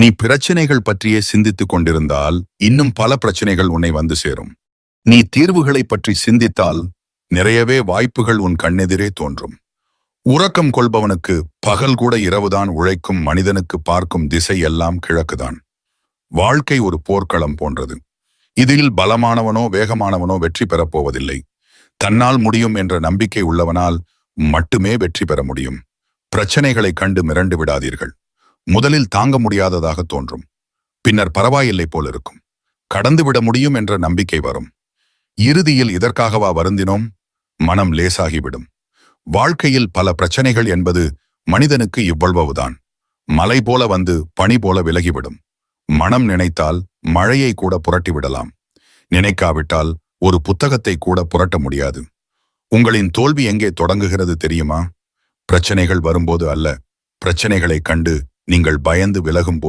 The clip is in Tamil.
நீ பிரச்சனைகள் பற்றியே சிந்தித்துக் கொண்டிருந்தால் இன்னும் பல பிரச்சனைகள் உன்னை வந்து சேரும். நீ தீர்வுகளை பற்றி சிந்தித்தால் நிறையவே வாய்ப்புகள் உன் கண்ணெதிரே தோன்றும். உறக்கம் கொள்பவனுக்கு பகல் கூட இரவுதான் உழைக்கும் மனிதனுக்கு பார்க்கும் திசை எல்லாம் கிழக்குதான். வாழ்க்கை ஒரு போர்க்களம் போன்றது. இதில் பலமானவனோ வேகமானவனோ வெற்றி பெறப்போவதில்லை தன்னால் முடியும் என்ற நம்பிக்கை உள்ளவனால் மட்டுமே வெற்றி பெற முடியும். பிரச்சனைகளை கண்டு மிரண்டு விடாதீர்கள். முதலில் தாங்க முடியாததாக தோன்றும். பின்னர் பரவாயில்லை போல் இருக்கும். கடந்துவிட முடியும் என்ற நம்பிக்கை வரும். இறுதியில் இதற்காகவா வருந்தினோம்? மனம் லேசாகிவிடும். வாழ்க்கையில் பல பிரச்சனைகள் என்பது மனிதனுக்கு இவ்வளவுதான். மலை போல வந்து பனி போல விலகிவிடும். மனம் நினைத்தால் மழையை கூட புரட்டி விடலாம் நினைக்காவிட்டால் ஒரு புத்தகத்தை கூட புரட்ட முடியாது. உங்களின் தோல்வி எங்கே தொடங்குகிறது தெரியுமா? பிரச்சனைகள் வரும்போது அல்ல. பிரச்சனைகளை கண்டு நீங்கள் பயந்து விலகும்போது